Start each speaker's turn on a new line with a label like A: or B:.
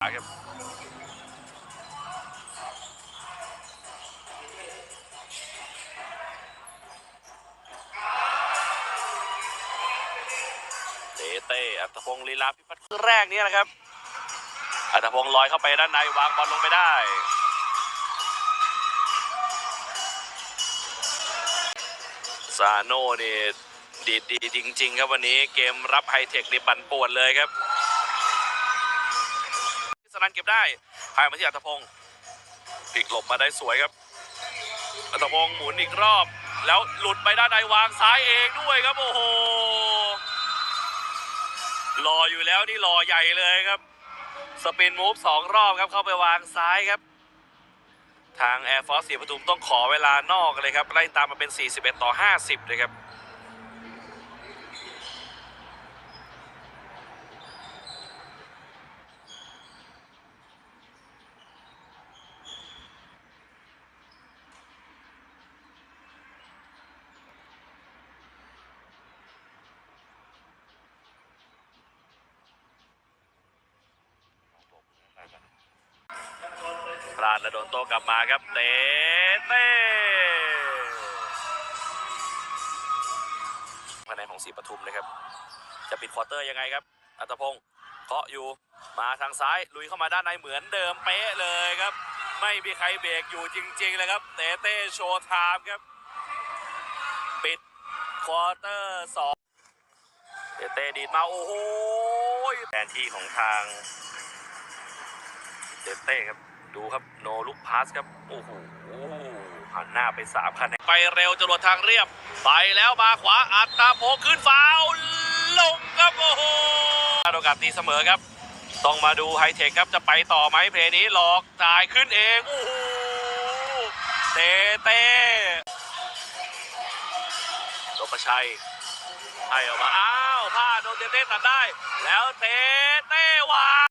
A: ครับเตเต้อัตพงศ์ลีลาพิพัฒน์ครึ่งแรกนี้นะครับ อัตพงศ์ลอยเข้าไปด้านในวางบอลลงไปได้ซาโน่นี่ดีดดีจริง ๆ ครับวันนี้เกมรับไฮเทคนี่ปั่นป่วนเลยครับ นันเก็บได้พายมาที่อัตพงศ์พลิกหลบมาได้สวยครับอัตพงศ์หมุนอีกรอบ แล้วหลุดไปด้านในวางซ้ายเองด้วยครับโอ้โหรออยู่แล้วนี่รอใหญ่เลยครับ สปินมูฟสองรอบครับเข้าไปวางซ้ายครับ ทาง Air Force สีปทุมต้องขอเวลานอกเลยครับไล่ตามมาเป็น 41 ต่อ 50 เลยครับ ลาดและโดนโต้กลับมาครับเตเต้คะแนนของสีปทุมนะครับ จะปิดควอเตอร์ยังไงครับอัตพงศ์เคาะอยู่มาทางซ้ายลุยเข้ามาด้านในเหมือนเดิมเป๊ะเลยครับ ไม่มีใครเบรกอยู่จริงๆเลยครับเตเต้โชว์ไทม์ครับ ปิดควอเตอร์สองเตเต้ดีดมาโอ้โหแทนที่ของทางเตเต้ครับ ดูครับโนลุกพาสครับ โอ้โหหันหน้าไปสามคะแนนไปเร็วจรวดทางเรียบ ไปแล้วมาขวาอัตตาโพขึ้นฟาวลงครับโอ้โหโอกาสตีเสมอครับ ต้องมาดูไฮเทคครับจะไปต่อไหมเพลย์นี้หลอกจ่ายขึ้นเองโอ้โหเตเต้นพชัยให้ออกมา อ้าวพลาดโดนเตเต้ตัดได้ แล้วเตเต้วาง